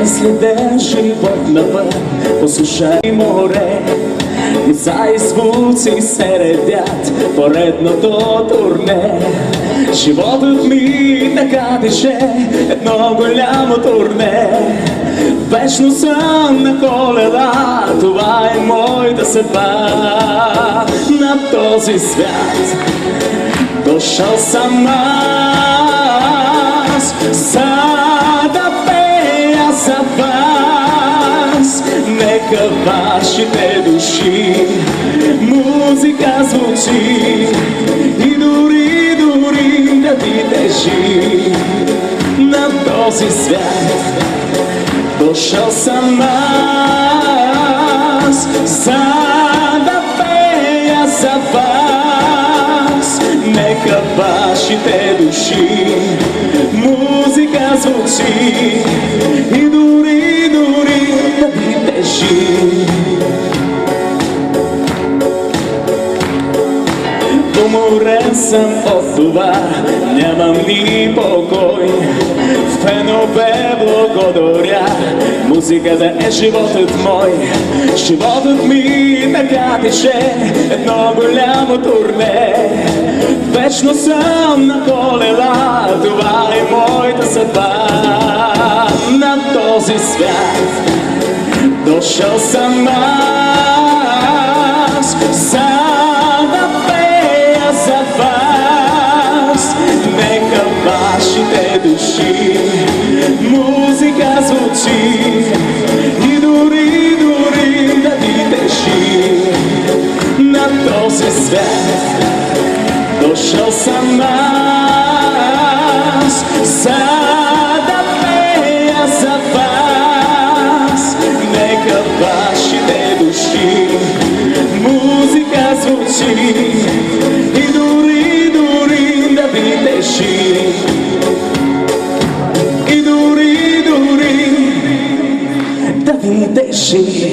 Безсліден живот наве, посушай море, і зай звуці середят, поредно до турне. Животът ми така тече, едно голямо турне. Вечно съм на колела, това е моята съдба на този свят. Дошъл съм аз, me capaste chi, Músicas ruti e duri, duri, da viteji Na dozi svet Došao sam nas Sada peja za vas Neka vaši te duši Muzika zvuči Уморен съм от това, нямам ни покой. В пенове благодаря, музиката е животът мой. Животът ми така тече, едно голямо турне. Вечно съм на колела, това е моята съдба на този свят. do chão samas, sada peia zavas, neka vaši te duši, muzika zvuči, i duri, duri, da ti na to se sve, došao sam. cheguei